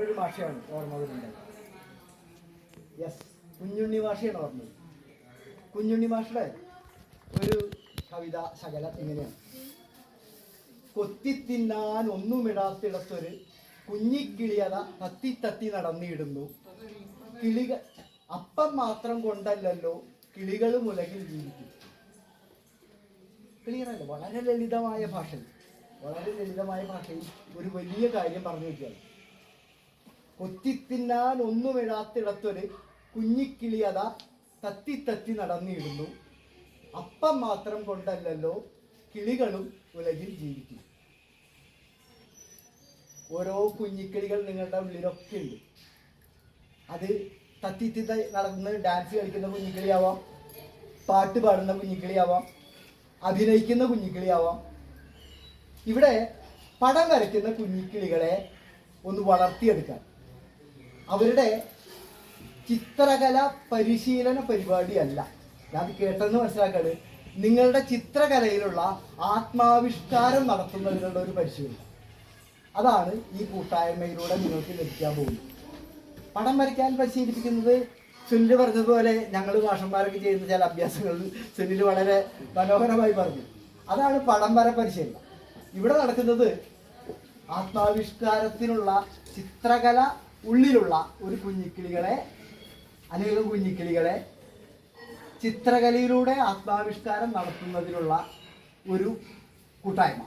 ഒരു ഭാഷയാണ് ഓർമ്മ വരുന്നത്. യെസ് കുഞ്ഞുണ്ണി ഭാഷയാണ് ഓർമ്മ. കുഞ്ഞുണ്ണി ഭാഷയുടെ ഒരു കവിത ശകലം ഇങ്ങനെയാണ്. കൊത്തിത്തിന്നാൻ ഒന്നുമിടാത്തിടത്തൊരു കുഞ്ഞിക്കിളിയത തത്തി തത്തി നടന്നിടുന്നു. കിളികൾ അപ്പം മാത്രം കൊണ്ടല്ലല്ലോ കിളികൾ മുലകിൽ ജീവിക്കും. ക്ലിയർ അല്ലേ? വളരെ ലളിതമായ ഭാഷയിൽ വളരെ ലളിതമായ ഭാഷയിൽ ഒരു വലിയ കാര്യം പറഞ്ഞു വയ്ക്കുകയാണ് കൊത്തിത്തിന്നാൻ ഒന്നുമിടാത്തിടത്തൊരു കുഞ്ഞിക്കിളിയത തത്തി നടന്നിടുന്നു. അപ്പം മാത്രം കൊണ്ടല്ലല്ലോ കിളികളും ഉലകിൽ ജീവിക്കും. ഓരോ കുഞ്ഞിക്കിളികൾ നിങ്ങളുടെ ഉള്ളിലൊക്കെ ഉണ്ട്. അത് തത്തി തത്തി നടന്ന് ഡാൻസ് കളിക്കുന്ന കുഞ്ഞിക്കിളിയാവാം പാട്ട് പാടുന്ന കുഞ്ഞിക്കിളിയാവാം അഭിനയിക്കുന്ന കുഞ്ഞിക്കിളിയാവാം. ഇവിടെ പടം വരയ്ക്കുന്ന കുഞ്ഞിക്കിളികളെ ഒന്ന് വളർത്തിയെടുക്കാൻ അവരുടെ ചിത്രകല പരിശീലന പരിപാടിയല്ല. ഞാൻ കേട്ടെന്ന് മനസ്സിലാക്കാണ്. നിങ്ങളുടെ ചിത്രകലയിലുള്ള ആത്മാവിഷ്കാരം നടത്തുന്നതിനുള്ള ഒരു പരിശീലനം. അതാണ് ഈ കൂട്ടായ്മയിലൂടെ നിങ്ങൾക്ക് ലഭിക്കാൻ പോകുന്നത്. പടം വരയ്ക്കാൻ പരിശീലിപ്പിക്കുന്നത് സുനിൽ പറഞ്ഞതുപോലെ ഞങ്ങൾ മാഷന്മാരൊക്കെ ചെയ്യുന്ന ചില അഭ്യാസങ്ങൾ സുനിൽ വളരെ മനോഹരമായി പറഞ്ഞു. അതാണ് പടം വര പരിശീലനം. ഇവിടെ നടക്കുന്നത് ആത്മാവിഷ്കാരത്തിനുള്ള ചിത്രകല ഉള്ളിലുള്ള ഒരു കുഞ്ഞിക്കിളികളെ അനേകം കുഞ്ഞിക്കിളികളെ ചിത്രകലയിലൂടെ ആത്മാവിഷ്കാരം നടത്തുന്നതിനുള്ള ഒരു കൂട്ടായ്മ.